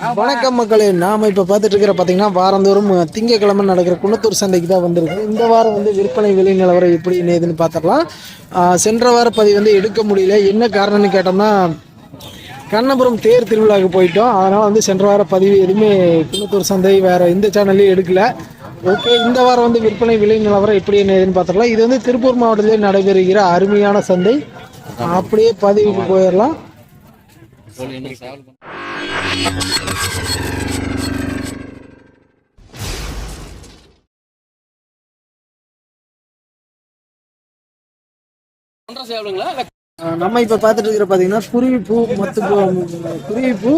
வணக்கம் மக்களே நாம இப்ப பார்த்துட்டு இருக்கிற பாத்தீங்கன்னா வாரந்தோறும் திங்கக்கிழமை நடக்கிற குன்னத்தூர் சந்தைக்கு தான் வந்திருக்கு இந்த வாரம் வந்து விற்பனை விலை நிலவரம் எப்படி ஏதுன்னு பார்த்துடலாம். சென்ற வார பதிவு வந்து எடுக்க முடியல. என்ன காரணம்னு கேட்டோம்னா கண்ணபுரம் தேர் திருவிழாவுக்கு போயிட்டோம். அதனால் வந்து சென்ற வார பதிவு எதுவுமே குன்னத்தூர் சந்தை வேற எந்த சேனல்லையும் எடுக்கல. ஓகே இந்த வாரம் வந்து விற்பனை விலை நிலவரம் எப்படி என்ன ஏதுன்னு பார்த்துடலாம். இது வந்து திருப்பூர் மாவட்டத்திலே நடைபெறுகிற அருமையான சந்தை. அப்படியே பதிவுக்கு போயிடலாம். நம்ம இப்போ பார்த்துட்டு இருக்கிற பார்த்தீங்கன்னா குருவிப்பூ மத்து பூ குருவிப்பூ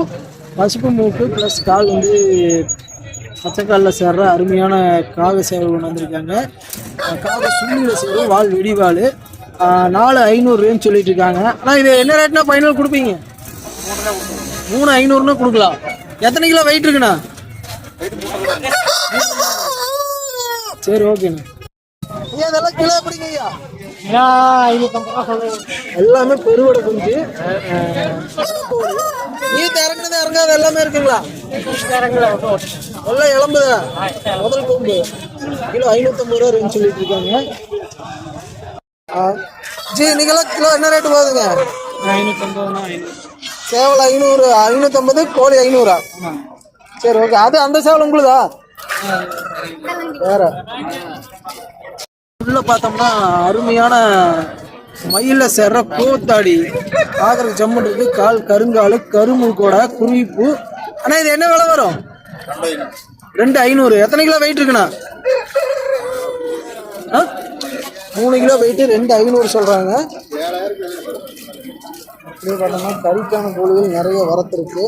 பசுப்பு மூக்கு ப்ளஸ் கால் வந்து பச்சைக்காலில் சேர்ற அருமையான காக சேவல் கொண்டு வந்திருக்காங்க. காக சுள்ளியில் சேவல் வால் வெடிவாள் நாலு நாலு ஐநூறுரூன்னு சொல்லிட்டு இருக்காங்க. ஆனால் இது என்ன ரேட்னா ஃபைனல் கொடுப்பீங்க? மூணு ஐநூறுன்னு கொடுக்கலாம். எத்தனை கிலோ வெயிட் இருக்குண்ணா? சரி ஓகேண்ணா ஐயா இதெல்லாம் கிலோ எப்படிங்க ஐயா? எல்லாமே பெருவடை குஞ்சு. நீத்த இறங்குனது இறங்காத எல்லாமே இருக்குங்களா? எல்லாம் இளம்புதா முதல் கொம்பு. கிலோ ஐநூத்தம்பது ரூபா ரேஞ்ச் சொல்லிட்டு இருக்காங்க. ஆ, ஜி நீங்களாம் கிலோ என்ன ரேட்டு போகுதுங்க? சேவல் ஐநூறு ஐநூத்தம்பது கோழி ஐநூறா? சரி ஓகே அது அந்த சேவல் உங்களுதா? வேற. உள்ள பார்த்தோம்னா அருமையான மயில சேர்ற கூத்தாடி பார்க்கறதுக்கு ஜம்முன் இருக்கு. கால் கருங்கால் கருமுகோட குருவிப்பூ. அண்ணா இது என்ன விலை வரும்? ரெண்டு ஐநூறு. எத்தனை கிலோ வெயிட் இருக்குண்ணா? ஆ? மூணு கிலோ வெயிட் ரெண்டு ஐநூறு சொல்றாங்க. அப்படியே பார்த்தோம்னா கறிக்கான கோழிகள் நிறைய வரத்திருக்கு.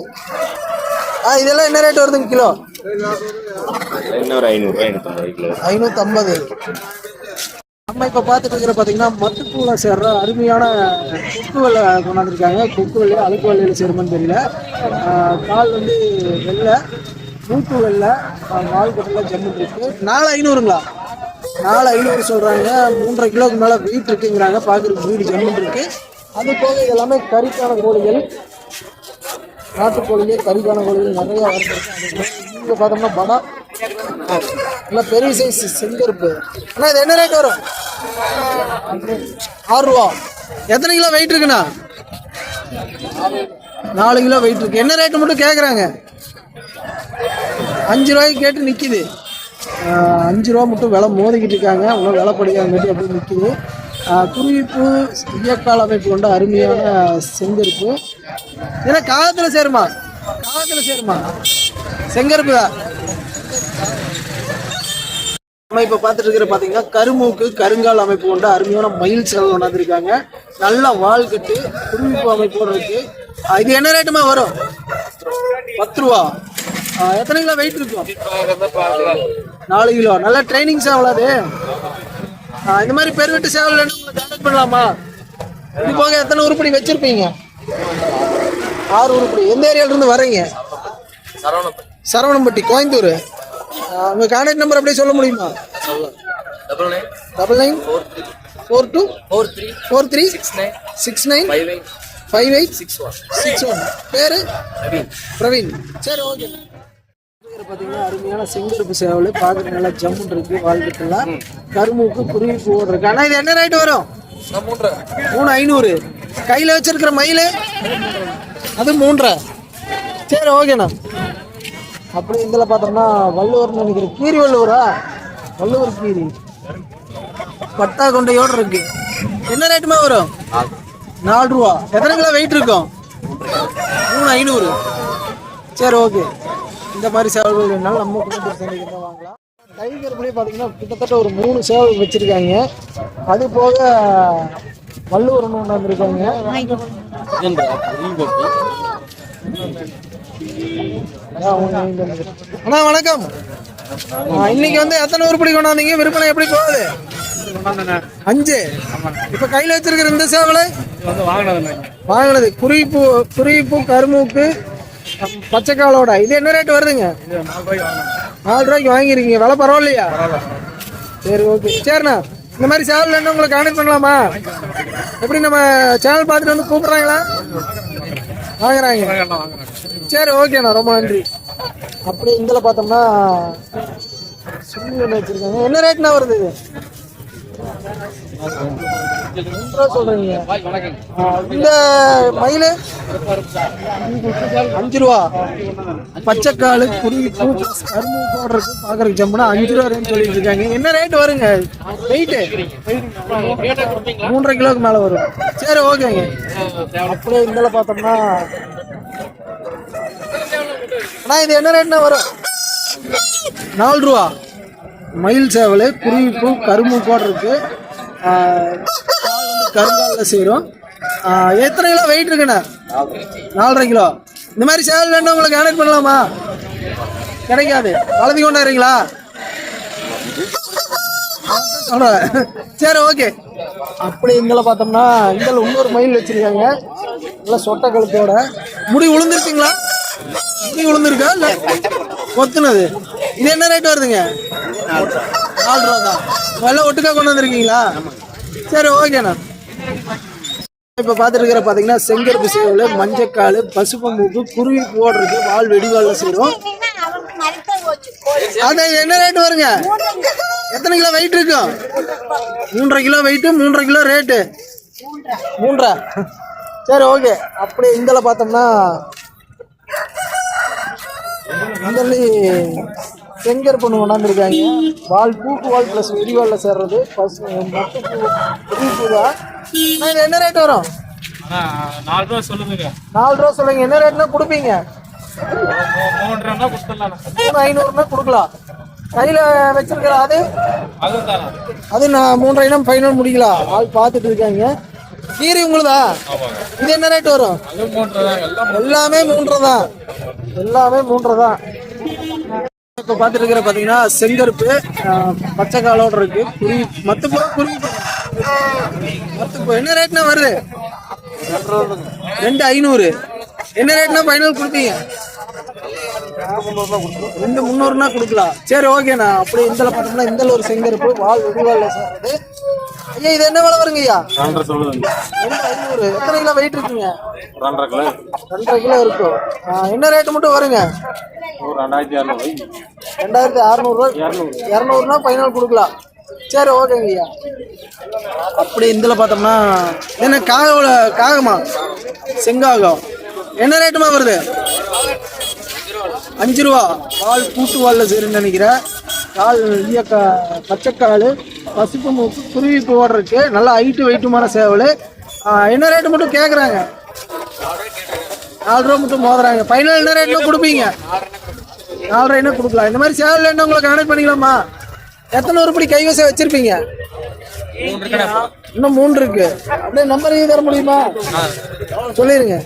ஆ இதெல்லாம் என்ன ரேட் வருதுங்க கிலோ? இன்னொரு ஐநூறுரூவா ஐநூற்றம்பது நம்ம இப்போ பார்த்துட்டு இருக்கிற பார்த்தீங்கன்னா மத்துப்பூல சேர்ற அருமையான கொக்கு வெள்ளை கொண்டாந்துருக்காங்க. கொக்கு வெள்ளை அழுக்கு வெள்ளையில் சேருமான்னு தெரியல. கால் வந்து வெள்ளை மூக்கு வெள்ளை வால் கட்டில் ஜம்மு இருக்கு. நாலு ஐநூறுங்களா? நாலு ஐநூறு சொல்கிறாங்க மூன்றரை கிலோக்கு மேலே வெயிட் இருக்குங்கிறாங்க. பார்க்குறதுக்கு வீடு ஜம்மு இருக்கு. அது போக எல்லாமே கறிக்கான கோழிகள் நாட்டுக்கோழிகள் கறிக்கான கோழிகள் நிறையா இங்கே பார்த்தோம்னா படம் நல்லா பெரிய சைஸ் செங்கருப்பு அண்ணா இது என்ன ரேட் வரும்? ஆறு ரூபா. எத்தனை கிலோ வெயிட் இருக்குண்ணா? நாலு கிலோ வெயிட் இருக்கு. என்ன ரேட்டு மட்டும் கேட்குறாங்க அஞ்சு ரூபாய்க்கு கேட்டு நிற்கிது அஞ்சு ரூபா மட்டும் விலை மோதிக்கிட்டு இருக்காங்க. இன்னும் விலை படிக்காங்க அப்படியே நிற்கிது குறிப்பு இயக்கால் அமைப்பு கொண்ட அருமையான செங்கருப்பு. ஏன்னா காலத்தில் சேருமா? காலத்தில் சேருமா? செங்கருப்பு தான். நம்ம இப்போ பார்த்துட்டு இருக்கிற பார்த்தீங்கன்னா கருமூக்கு கருங்கால் அமைப்பு கொண்ட அருமையான மயில் சேவல் கொண்டாந்துருக்காங்க நல்லா வால் கட்டு குருவிப்பு அமைப்போட இருக்கு. இது என்ன ரேட்டுமா வரும்? பத்து ரூபா. எத்தனை கிலோ வெயிட் இருக்கும்? நாலு கிலோ. நல்லா ட்ரைனிங் சேவல் அது. இந்த மாதிரி பெருவெட்டு சேவல் வேணும் உங்களை கான்டாக்ட் பண்ணலாமா? இது போக எத்தனை உருப்படி வச்சிருப்பீங்க? ஆறு உருப்படி. எந்த ஏரியால இருந்து வர்றீங்க? சரவணம்பட்டி. கோயம்புத்தூர். ஆஹ் உங்க கான்டாக்ட் நம்பர் அப்படியே சொல்ல முடியுமா? Double nine double nine four two four three four three six nine six nine five eight five eight six one six one பேரு பிரவீன் சரி ஓகே பார்த்தீங்கன்னா அருமையான செங்கருப்பு சேவல் பார்க்குறது நல்லா ஜம்முன் இருக்குது வாழ்க்கெல்லாம் கரும்புக்கு குருவி போடுறது இருக்கு. ஆனால் இது என்ன ரேட் வரும்? மூணு ஐநூறு. கையில் வச்சிருக்கிற மயில்? அது மூன்றரை. சரி ஓகேண்ணா அப்படி இதில் பார்த்தோம்னா வள்ளுவர்னு நினைக்கிறேன். கீரி வள்ளுவரா? வள்ளுவர் கீரி. பட்டா கொண்டையோடு இருக்கு. என்ன ரேட்டுமா வரும்? நாலு ரூபா. எத்தனை கிலோ வெயிட் இருக்கும்? மூணு ஐநூறு. சரி ஓகே இந்த மாதிரி சேவல்கள் வேணாலும் நம்ம குடும்பத்தில் சந்தைக்கு தான் வாங்கலாம். டைகர்லேயே பார்த்தீங்கன்னா கிட்டத்தட்ட ஒரு மூணு சேவல் வச்சுருக்காங்க. அது போக வள்ளுவரன் ஒன்று வந்திருக்காங்க. அண்ணா வணக்கம். இன்னைக்கு வந்து எத்தனை உருப்படி கொண்டாந்தீங்க? விற்பனை எப்படி போகுது? அஞ்சு. இப்ப கையில வச்சிருக்கிற இந்த சேவலை? வாங்கினது. குருவிப்பூ குருவிப்பூ கருமூக்கு அம், பச்சைக்காலோட இது என்ன ரேட் வருதுங்க? நாலு ரூபாய்க்கு வாங்கிருக்கீங்க. விலை பரவாயில்லையா? சரி ஓகே சரிண்ணா. இந்த மாதிரி சேவல் என்ன உங்களை கான்டாக்ட் பண்ணலாமா? எப்படி நம்ம சேனல் பார்த்துட்டு வந்து கூப்பிட்றாங்களா? வாங்குறாங்க. சரி ஓகேண்ணா ரொம்ப நன்றி. அப்படியே இதில் பார்த்தோம்னா சுள்ளி வச்சிருக்காங்க. என்ன ரேட்னா வருது சொல்றீங்க இந்த மயில்? அஞ்சு ரூபா. பச்சைக்காலு குருவி பூ கரும்பு போடுறதுக்கு பார்க்குறதுக்கு ஜம்முனா அஞ்சு ரூபா ரேட் சொல்லிட்டு இருக்காங்க. என்ன ரேட் வருங்க? வெயிட்டு மூன்றரை கிலோக்கு மேலே வரும். சரி ஓகேங்க. அப்படியே இதில் பார்த்தோம்னா. அண்ணா இது என்ன ரேட்னா வரும்? நாலு ரூபா. மயில் சேவல் குருவிப்பு கரும்பு கரும்பு போடுறதுக்கு கருங்காலில் செய்கிறோம் எத்தனை கிலோ வெயிட் இருக்குண்ணே? நாலரை கிலோ. இந்த மாதிரி சேவல் வேணும் உங்களுக்கு கனெக்ட் பண்ணலாமா? கிடைக்காது. வளர்த்தி கொண்டாடுறீங்களா? சொல்கிறேன் சரி ஓகே அப்படி இதில் பார்த்தோம்னா இதில் இன்னொரு மயில் வச்சுருக்காங்க. நல்லா சொட்டை கழுத்தோட. முடி உளுந்துருச்சுங்களா முடி உளுந்துருக்கா? இல்லை? கொத்துனது. இது என்ன ரேட் வருதுங்க? நாலு ரூபா தான் எல்லாம் ஒட்டுக்கா கொண்டு வந்திருக்கீங்களா? சரி ஓகேண்ணா இப்போ பார்த்துருக்கிற பார்த்தீங்கன்னா செங்கருப்பு சேவல் மஞ்சக்கால் பசுப்பு மூக்கு குருவி போடுறது வால் வெடிவாலில் செய்கிறோம் அது என்ன ரேட் வருங்க? எத்தனை கிலோ வெயிட் இருக்கும் மூன்றரை கிலோ வெயிட்டு மூன்றரை கிலோ ரேட்டு மூன்றரை சரி ஓகே அப்படியே இதில் பார்த்தோம்னா இந்த செங்கர் பொண்ணு கொண்டாந்துருக்காங்க? வால் பூக்கு வால் ப்ளஸ் வெடிவாலில் சேர்றது பஸ் மொத்த பூ பெரிய பூ தான் இது என்ன ரேட் வரும்? நாலு ரூபா சொல்லுங்க நாலு ரூபா சொல்லுங்க என்ன ரேட்னா கொடுப்பீங்க? மூணு ஐநூறுனா கொடுக்கலாம். கையில் வச்சிருக்கிற அது? அது நான் மூன்றரை இனம் ஃபைனல் முடிக்கலாம் ஆள் பார்த்துட்டு இருக்காங்க. கீரி உங்களுதா? இது என்ன ரேட் வரும்? எல்லாமே மூன்றரை தான். எல்லாமே மூன்றரை தான். இப்போ பார்த்துட்டு இருக்கிற பார்த்தீங்கன்னா செங்கருப்பு பச்சை காலோட இருக்கு. குருவி மத்து போ குருவி மத்து போ. என்ன ரேட்னா வருது? ரெண்டு ஐநூறு. என்ன ரேட்னா ஃபைனல் கொடுப்பீங்க ரெண்டு முந்நூறுனா கொடுக்கலாம். சரி ஓகேண்ணா அப்படியே இந்தல பார்த்தோம்னா இந்தல ஒரு செங்கருப்பு வால் வெடிவாலில் சேர்றது ஐயா இது என்ன விலை வருங்க ஐயா? ரெண்டரை சொல்லுங்க. ஐநூறு எத்தனை கிலோ வெயிட் இருக்குங்க? ரெண்டரை கிலோ. ரெண்டரை கிலோ இருக்கும் என்ன ரேட்டு மட்டும் வருங்க? ரெண்டாயிரத்தி இரநூறு ரெண்டாயிரத்தி அறநூறுவா இரநூறுனா ஃபைனல் கொடுக்கலாம். சரி ஓகேங்க ஐயா. அப்படி இதில் பார்த்தோம்னா என்ன காக காகமா? செங்காகம். என்ன ரேட்டுமா வருது? அஞ்சு ரூபா. பால் கூட்டு வாலில் சேருன்னு நினைக்கிறேன். கால் ஈயக்கா பச்சைக்கால் பசுப்பு மூக்கு குருவி போடுறதுக்கு நல்லா ஹைட்டு வெயிட்டுமான சேவல். என்ன ரேட்டு மட்டும் கேட்குறாங்க நாலு ரூபா மட்டும் மோதுறாங்க. ஃபைனல் என்ன ரேட்னா கொடுப்பீங்க? நாலரை என்ன கொடுக்கலாம்? இந்த மாதிரி சேவல் என்ன உங்களுக்கு கனெக்ட் பண்ணிக்கலாமா? எத்தனை உருப்படி கைவசம் வச்சிருப்பீங்க? இன்னும் மூணு இருக்கு. அப்படியே நம்பர் தர முடியுமா? சொல்லிருங்க.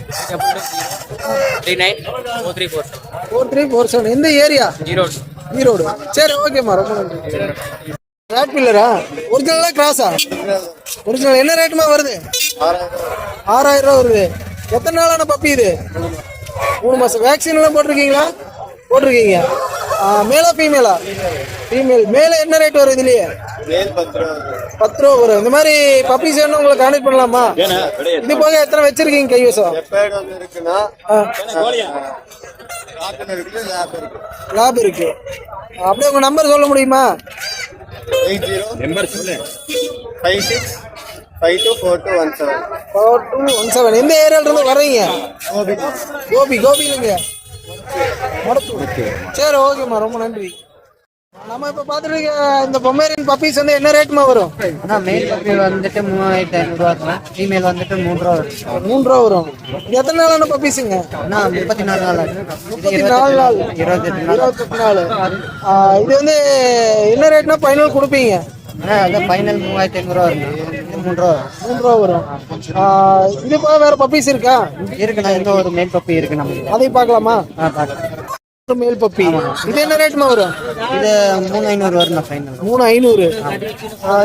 Three nine four three four four three four seven எந்த ஏரியா ஈரோடு ஈரோடு சரி ஓகேம்மா ரொம்ப நன்றி. ரேட் பில்லரா ஒரிஜினலா கிராஸா ஒரிஜினல் என்ன ரேட்டுமா வருது? ஆறாயிரம் ரூபா வருது. எத்தனை நாளான பப்பி இது? மூணு மாசம். வேக்சின் எல்லாம் போட்டிருக்கீங்களா? போட்டிருக்கீங்க. மேலா ஃபீமேலா ஃபீமேல் மேல என்ன ரேட் வரும் இதுலயே? பத்து ரூபா வரும். இந்த மாதிரி பப்பீஸ் வேணும் உங்களுக்கு கான்டெக்ட் பண்ணலாமா? இது போக எத்தனை வச்சிருக்கீங்க கைவசம்? லாப் இருக்கு அப்படியே உங்க நம்பர் சொல்ல முடியுமா? ஜீரோ நம்பர் சொல்லு. Five six five two four two one seven four two one seven எந்த ஏரியால இருந்து வர்றீங்க? கோபி. கோபி கோபிலங்க மடத்தூர் சரி ஓகேம்மா ரொம்ப நன்றி. நம்ம இப்ப பார்த்துட்டு இருக்க இந்த பொம்மேரியன் பப்பீஸ் வந்து என்ன ரேட்மா வரும்? ஆனா மேல் பப்பி வந்துட்டு மூவாயிரத்தி ஐநூறுரூவா இருக்கும் ஃபீமேல் வந்துட்டு மூணு ரூபா வரும். மூணு ரூபா வரும் எத்தனை நாளான பப்பீஸுங்க ஆனா முப்பத்தி நாலு நாள் முப்பத்தி நாலு நாள். இருபத்தெட்டு நாள். இருபத்தெட்டு நாள். இது வந்து என்ன ரேட்னா ஃபைனல் கொடுப்பீங்க? அதான் ஃபைனல் மூவாயிரத்தி ஐநூறுரூவா இது மூணு ரூபா வரும். மூணு ரூபா வரும். இது போக வேற பப்பீஸ் இருக்கா? இருக்குண்ணா இன்னும் ஒரு மேல் பப்பி இருக்கு நம்மளுக்கு அதையும் பார்க்கலாமா? ஆ பார்க்கலாம். Male puppy. இது என்ன ரேட்மா வரும்? இது மூணு ஐநூறு வரும்ண்ணா ஃபைனல் மூணு ஐநூறு.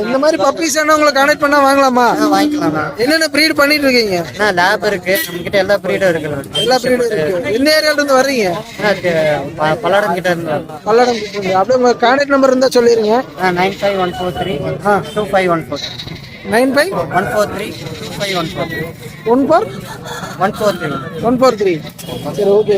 இந்த மாதிரி பப்பீஸ் என்ன உங்களை கனெக்ட் பண்ணா வாங்கலாமா? வாங்கிக்கலாம்ண்ணா என்னென்ன ப்ரீட் பண்ணிட்டு இருக்கீங்க? அண்ணா லேப் இருக்கு. நம்மகிட்ட எல்லா ப்ரீடும் இருக்குண்ணா எல்லா ப்ரீடும் இருக்கு. எந்த ஏரியால இருந்து வர்றீங்க? பல்லடம் கிட்ட இருந்தா பல்லடம் கிட்ட இருந்து. அப்படியே உங்க கான்டாக்ட் நம்பர் இருந்தா சொல்லிருங்க. Nine five one four three. Two five one four nine five? One four three two five one four one four? One four three. One four three. சரி ஓகே